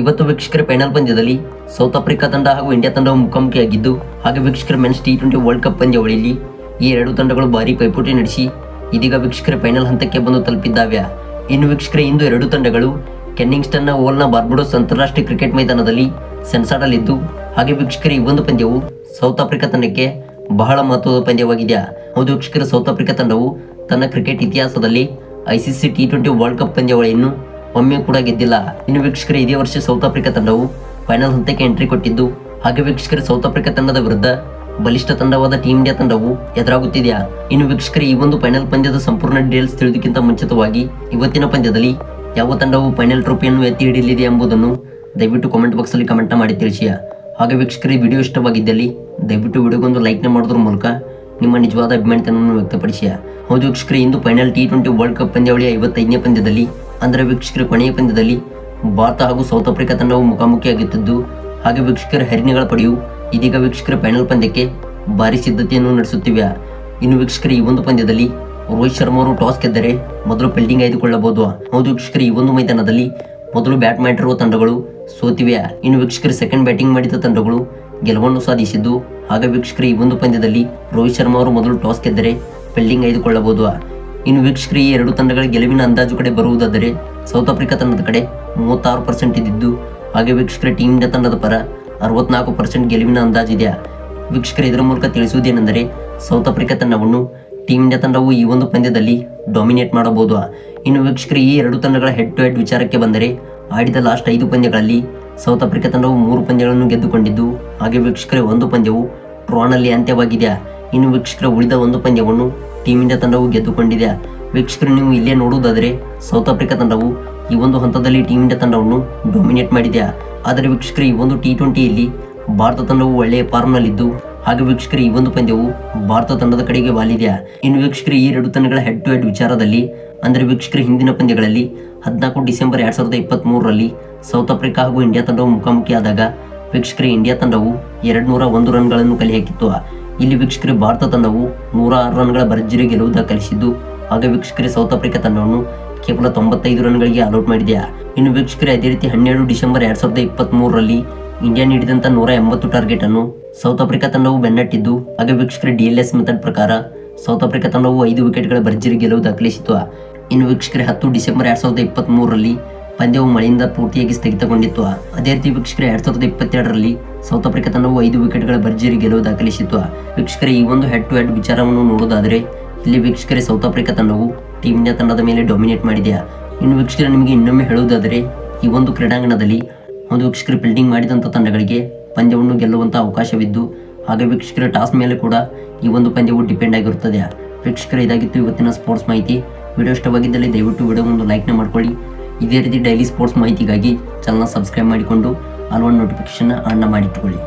ಇವತ್ತು ವೀಕ್ಷಕರ ಫೈನಲ್ ಪಂದ್ಯದಲ್ಲಿ ಸೌತ್ ಆಫ್ರಿಕಾ ತಂಡ ಹಾಗೂ ಇಂಡಿಯಾ ತಂಡವು ಮುಖಾಮುಖಿಯಾಗಿದ್ದು, ಹಾಗೆ ವೀಕ್ಷಕರ men's T twenty world cup ಪಂದ್ಯಾವಳಿಯಲ್ಲಿ ಈ ಎರಡು ತಂಡಗಳು ಭಾರಿ ಪೈಪೋಟಿ ನಡೆಸಿ ಇದೀಗ ವೀಕ್ಷಕರ ಫೈನಲ್ ಹಂತಕ್ಕೆ ಬಂದು ತಲುಪಿದ್ದಾವೆ ಇನ್ನು ವೀಕ್ಷಕರ, ಇಂದು ಎರಡು ತಂಡಗಳು ಕೆನ್ನಿಂಗ್ಸ್ಟನ್ನ ಓಲ್ನ ಬಾರ್ಬುಡೋಸ್ ಅಂತಾರಾಷ್ಟ್ರೀಯ ಕ್ರಿಕೆಟ್ ಮೈದಾನದಲ್ಲಿ ಸೆಣಸಾಡಲಿದ್ದು, ಹಾಗೆ ವೀಕ್ಷಕರ, ಈ ಒಂದು ಪಂದ್ಯವು ಸೌತ್ ಆಫ್ರಿಕಾ ತಂಡಕ್ಕೆ ಬಹಳ ಮಹತ್ವದ ಪಂದ್ಯವಾಗಿದೆ ಹೌದು ವೀಕ್ಷಕರ ಸೌತ್ ಆಫ್ರಿಕಾ ತಂಡವು ತನ್ನ ಕ್ರಿಕೆಟ್ ಇತಿಹಾಸದಲ್ಲಿ ICC T twenty world cup ಪಂದ್ಯಾವಳಿಯನ್ನು ಒಮ್ಮೆ ಕೂಡ ಗೆದ್ದಿಲ್ಲ. ಇನ್ನು ವೀಕ್ಷಕರು, ಇದೇ ವರ್ಷ ಸೌತ್ ಆಫ್ರಿಕಾ ತಂಡವು ಫೈನಲ್ ಹಂತಕ್ಕೆ ಎಂಟ್ರಿ ಕೊಟ್ಟಿದ್ದು. ಹಾಗೆ ವೀಕ್ಷಕರು ಸೌತ್ ಆಫ್ರಿಕಾ ತಂಡದ ವಿರುದ್ಧ ಬಲಿಷ್ಠ ತಂಡವಾದ ಟೀಮ್ ಇಂಡಿಯಾ ತಂಡವು ಎದುರಾಗುತ್ತಿದೆಯಾ? ಇನ್ನು ವೀಕ್ಷಕರು, ಈ ಒಂದು ಫೈನಲ್ ಪಂದ್ಯದ ಸಂಪೂರ್ಣ ಡೀಟೇಲ್ಸ್ ತಿಳಿದಕ್ಕಿಂತ ಮುಂಚಿತವಾಗಿ ಇವತ್ತಿನ ಪಂದ್ಯದಲ್ಲಿ ಯಾವ ತಂಡವು ಫೈನಲ್ ಟ್ರೋಫಿಯನ್ನು ಎತ್ತಿ ಹಿಡಿಯಲಿದೆ ಎಂಬುದನ್ನು ದಯವಿಟ್ಟು ಕಾಮೆಂಟ್ ಬಾಕ್ಸಲ್ಲಿ ಕಮೆಂಟ್ ಮಾಡಿ ತಿಳಿಸಿಯ? ಹಾಗೆ ವೀಕ್ಷಕರ ವಿಡಿಯೋ ಇಷ್ಟವಾಗಿದ್ದಲ್ಲಿ ದಯವಿಟ್ಟು ವಿಡಿಯೋಗೊಂದು ಲೈಕ್ನ ಮಾಡೋದ್ರ ಮೂಲಕ ನಿಮ್ಮ ನಿಜವಾದ ಅಭಿಮಾನಿತನವನ್ನು ವ್ಯಕ್ತಪಡಿಸಿಯ? ಹೌದು ವೀಕ್ಷಕರಿ, ಇಂದು final T twenty world cup ಪಂದ್ಯಾವಳಿಯ ಐವತ್ತೈದನೇ ಪಂದ್ಯದಲ್ಲಿ ಅಂದರೆ ವೀಕ್ಷಕರ ಕೊನೆಯ ಪಂದ್ಯದಲ್ಲಿ ಭಾರತ ಹಾಗೂ ಸೌತ್ ಆಫ್ರಿಕಾ ತಂಡವು ಮುಖಾಮುಖಿಯಾಗುತ್ತಿದ್ದು, ಹಾಗೆ ವೀಕ್ಷಕರ ಹರಿಣಿಗಳ ಪಡೆಯು ಇದೀಗ ವೀಕ್ಷಕರ ಫೈನಲ್ ಪಂದ್ಯಕ್ಕೆ ಭಾರಿ ಸಿದ್ಧತೆಯನ್ನು ನಡೆಸುತ್ತಿವೆ. ಇನ್ನು ವೀಕ್ಷಕರ ಈ ಒಂದು ಪಂದ್ಯದಲ್ಲಿ ರೋಹಿತ್ ಶರ್ಮಾ ಅವರು ಟಾಸ್ ಗೆದ್ದರೆ ಮೊದಲು ಫೀಲ್ಡಿಂಗ್ ಆಯ್ದುಕೊಳ್ಳಬಹುದು. ಹೌದು ವೀಕ್ಷಕರ ಈ ಒಂದು ಮೈದಾನದಲ್ಲಿ ಮೊದಲು ಬ್ಯಾಟ್ ಮಾಡಿರುವ ತಂಡಗಳು ಸೋತಿವೆ. ಇನ್ನು ವೀಕ್ಷಕರು ಸೆಕೆಂಡ್ ಬ್ಯಾಟಿಂಗ್ ಮಾಡಿದ ತಂಡಗಳು ಗೆಲುವನ್ನು ಸಾಧಿಸಿದ್ದು, ಹಾಗೆ ವೀಕ್ಷಕರ ಈ ಒಂದು ಪಂದ್ಯದಲ್ಲಿ ರೋಹಿತ್ ಶರ್ಮಾ ಅವರು ಮೊದಲು ಟಾಸ್ ಗೆದ್ದರೆ ಫೀಲ್ಡಿಂಗ್ ಆಯ್ದುಕೊಳ್ಳಬಹುದು. ಇನ್ನು ವೀಕ್ಷಕರು, ಈ ಎರಡು ತಂಡಗಳ ಗೆಲುವಿನ ಅಂದಾಜು ಕಡೆ ಬರುವುದಾದರೆ ಸೌತ್ ಆಫ್ರಿಕಾ ತಂಡದ ಕಡೆ ಮೂವತ್ತಾರು ಪರ್ಸೆಂಟ್ ಇದ್ದಿದ್ದು, ಹಾಗೆ ವೀಕ್ಷಕರ ಟೀಮ್ ಇಂಡಿಯಾ ತಂಡದ ಪರ ಅರವತ್ನಾಲ್ಕು ಪರ್ಸೆಂಟ್ ಗೆಲುವಿನ ಅಂದಾಜಿದೆ ವೀಕ್ಷಕರು, ಇದರ ಮೂಲಕ ತಿಳಿಸುವುದೇನೆಂದರೆ ಸೌತ್ ಆಫ್ರಿಕಾ ತಂಡವನ್ನು ಟೀಮ್ ಇಂಡಿಯಾ ತಂಡವು ಈ ಒಂದು ಪಂದ್ಯದಲ್ಲಿ ಡಾಮಿನೇಟ್ ಮಾಡಬಹುದು. ಇನ್ನು ವೀಕ್ಷಕರು, ಈ ಎರಡು ತಂಡಗಳ ಹೆಡ್ ಟು ಹೆಡ್ ವಿಚಾರಕ್ಕೆ ಬಂದರೆ ಆಡಿದ ಲಾಸ್ಟ್ ಐದು ಪಂದ್ಯಗಳಲ್ಲಿ ಸೌತ್ ಆಫ್ರಿಕಾ ತಂಡವು ಮೂರು ಪಂದ್ಯಗಳನ್ನು ಗೆದ್ದುಕೊಂಡಿದ್ದು, ಹಾಗೆ ವೀಕ್ಷಕರೇ, ಒಂದು ಪಂದ್ಯವು ಟ್ರಾನಲ್ಲಿ ಅಂತ್ಯವಾಗಿದೆ. ಇನ್ನು ವೀಕ್ಷಕರ, ಉಳಿದ ಒಂದು ಪಂದ್ಯವನ್ನು ಟೀಮ್ ಇಂಡಿಯಾ ತಂಡವು ಗೆದ್ದುಕೊಂಡಿದೆ. ವೀಕ್ಷಕರು, ನೀವು ಇಲ್ಲೇ ನೋಡುವುದಾದರೆ ಸೌತ್ ಆಫ್ರಿಕಾ ತಂಡವು ಈ ಒಂದು ಹಂತದಲ್ಲಿ ಟೀಮ್ ಇಂಡಿಯಾ ತಂಡವನ್ನು ಡಾಮಿನೇಟ್ ಮಾಡಿದೆ. ಆದರೆ ವೀಕ್ಷಕರು, ಈ ಒಂದು ಟಿ ಟ್ವೆಂಟಿಯಲ್ಲಿ ಭಾರತ ತಂಡವು ಒಳ್ಳೆಯ ಫಾರ್ಮ್ನಲ್ಲಿದ್ದು, ಹಾಗೆ ವೀಕ್ಷಕರು, ಈ ಒಂದು ಪಂದ್ಯವು ಭಾರತ ತಂಡದ ಕಡೆಗೆ ವಾಲಿದೆ. ಇನ್ನು ವೀಕ್ಷಕರು, ಈ ಎರಡು ತಂಡಗಳ ಹೆಡ್ ಟು ಹೆಡ್ ವಿಚಾರದಲ್ಲಿ, ಅಂದರೆ ವೀಕ್ಷಕರು, ಹಿಂದಿನ ಪಂದ್ಯಗಳಲ್ಲಿ ಹದಿನಾಲ್ಕು ಡಿಸೆಂಬರ್ ಎರಡ್ ಸಾವಿರದ ಇಪ್ಪತ್ತ್ ಮೂರರಲ್ಲಿ ಸೌತ್ ಆಫ್ರಿಕಾ ಹಾಗೂ ಇಂಡಿಯಾ ತಂಡವು ಮುಖಾಮುಖಿಯಾದಾಗ ವೀಕ್ಷಕರು, ಇಂಡಿಯಾ ತಂಡವು ಎರಡು ನೂರ ಒಂದು ರನ್ಗಳನ್ನು ಕಲೆ ಹಾಕಿತ್ತು. ಇಲ್ಲಿ ವೀಕ್ಷಕರ, ಭಾರತ ತಂಡವು ನೂರ ಆರು ರನ್ಗಳ ಭರ್ಜರಿ ಗೆಲುವು ದಾಖಲಿಸಿದ್ದು ಹಾಗೆ ವೀಕ್ಷಕರೇ, ಸೌತ್ ಆಫ್ರಿಕಾ ತಂಡವನ್ನು ಕೇವಲ ತೊಂಬತ್ತೈದು ರನ್ಗಳಿಗೆ ಅಲೌಟ್ ಮಾಡಿದೆಯಾ ಇನ್ನು ವೀಕ್ಷಕರೇ, ಅದೇ ರೀತಿ ಹನ್ನೆರಡು ಡಿಸೆಂಬರ್ ಎರಡ್ ಸಾವಿರದ ಇಪ್ಪತ್ತ್ ಮೂರರಲ್ಲಿ ಇಂಡಿಯಾ ನೀಡಿದಂತ ನೂರ ಎಂಬತ್ತು ಟಾರ್ಗೆಟ್ ಅನ್ನು ಸೌತ್ ಆಫ್ರಿಕಾ ತಂಡವು ಬೆನ್ನಟ್ಟಿದ್ದು, ಹಾಗೆ ವೀಕ್ಷಕರ ಡಿಎಲ್ಎಸ್ ಮೆಥಡ್ ಪ್ರಕಾರ ಸೌತ್ ಆಫ್ರಿಕಾ ತಂಡವು ಐದು ವಿಕೆಟ್ಗಳ ಭರ್ಜರಿ ಗೆಲುವು ದಾಖಲಿಸಿತು ಇನ್ನು ವೀಕ್ಷಕರೇ, ಹತ್ತು ಡಿಸೆಂಬರ್ ಎರಡ್ ಸಾವಿರದ ಇಪ್ಪತ್ತ್ ಮೂರರಲ್ಲಿ ಪಂದ್ಯವು ಮಳೆಯಿಂದ ಪೂರ್ತಿಯಾಗಿ ಸ್ಥಗಿತಗೊಂಡಿತ್ತು. ಅದೇ ರೀತಿ ವೀಕ್ಷಕರ, ಎರಡ್ ಸಾವಿರದ ಇಪ್ಪತ್ತೆರಡರಲ್ಲಿ ಸೌತ್ ಆಫ್ರಿಕಾ ತಂಡವು ಐದು ವಿಕೆಟ್ಗಳ ಭರ್ಜರಿ ಗೆಲುವು ದಾಖಲಿಸಿತ್ತು. ವೀಕ್ಷಕರ, ಈ ಒಂದು ಹೆಡ್ ಟು ಹೆಡ್ ವಿಚಾರವನ್ನು ನೋಡುವುದಾದರೆ, ಇಲ್ಲಿ ವೀಕ್ಷಕರೇ, ಸೌತ್ ಆಫ್ರಿಕಾ ತಂಡವು ಟೀಮ್ ಇಂಡಿಯಾ ತಂಡದ ಮೇಲೆ ಡಾಮಿನೇಟ್ ಮಾಡಿದೆಯಾ ಇನ್ನು ವೀಕ್ಷಕರ, ನಿಮಗೆ ಇನ್ನೊಮ್ಮೆ ಹೇಳುವುದಾದರೆ, ಈ ಒಂದು ಕ್ರೀಡಾಂಗಣದಲ್ಲಿ ಒಂದು ವೀಕ್ಷಕರು ಫೀಲ್ಡಿಂಗ್ ಮಾಡಿದಂಥ ತಂಡಗಳಿಗೆ ಪಂದ್ಯವನ್ನು ಗೆಲ್ಲುವಂಥ ಅವಕಾಶವಿದ್ದು ಹಾಗೆ ವೀಕ್ಷಕರ ಟಾಸ್ ಮೇಲೆ ಕೂಡ ಈ ಒಂದು ಪಂದ್ಯವು ಡಿಪೆಂಡ್ ಆಗಿರುತ್ತದೆ. ವೀಕ್ಷಕರ, ಇದಾಗಿತ್ತು ಇವತ್ತಿನ ಸ್ಪೋರ್ಟ್ಸ್ ಮಾಹಿತಿ. ವಿಡಿಯೋ ಇಷ್ಟವಾಗಿದ್ದಲ್ಲಿ ದಯವಿಟ್ಟು ವಿಡಿಯೋ ಒಂದು ಲೈಕ್ನ ಮಾಡ್ಕೊಳ್ಳಿ. ಇದೇ ರೀತಿ ಡೈಲಿ ಸ್ಪೋರ್ಟ್ಸ್ ಮಾಹಿತಿಗಾಗಿ ಚಾನಲ್ನ ಸಬ್ಸ್ಕ್ರೈಬ್ ಮಾಡಿಕೊಂಡು ಆಲ್ ಒನ್ ನೋಟಿಫಿಕೇಶನ್ ಆನ್ನ ಮಾಡಿಟ್ಟುಕೊಳ್ಳಿ